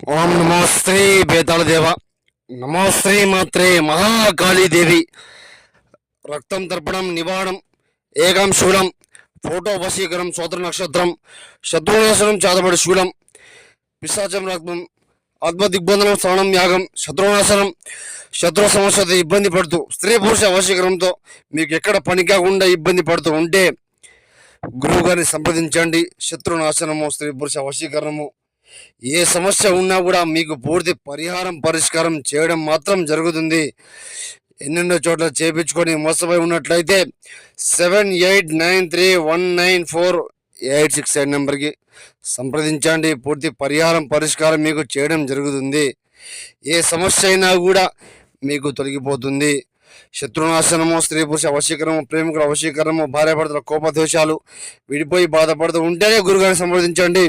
ఓం నమో శ్రీ బేతాళ దేవ. నమో శ్రీ మాత్రే మహాకాళీదేవి రక్తం తర్పణం నివారణం ఏకం శూలం ఫోటో వశీకరం సోదర నక్షత్రం శత్రునాశనం చేతబడి శూలం పిశాచం రక్తం ఆత్మ దిగ్బంధనం శ్రవణం యాగం శత్రునాశనం శత్రు సమస్యతో ఇబ్బంది పడుతూ స్త్రీ పురుష వశీకరణంతో మీకు ఎక్కడ పని కాకుండా ఇబ్బంది పడుతూ ఉంటే గురువు గారిని సంప్రదించండి. శత్రునాశనము స్త్రీ పురుష వశీకరణము ఏ సమస్య ఉన్నా కూడా మీకు పూర్తి పరిహారం పరిష్కారం చేయడం మాత్రం జరుగుతుంది. ఎన్నెన్నో చోట్ల చేపించుకొని మోసపోయి ఉన్నట్లయితే seven eight nine three one nine four eight six eight నెంబర్కి సంప్రదించండి. పూర్తి పరిహారం పరిష్కారం మీకు చేయడం జరుగుతుంది. ఏ సమస్య అయినా కూడా మీకు తొలగిపోతుంది. శత్రునాశనము స్త్రీ పురుష అవశీకరము ప్రేమికుల వశీకరణము భార్యాభర్తల కోపదోషాలు విడిపోయి బాధపడుతూ ఉంటేనే గురుగారిని సంప్రదించండి.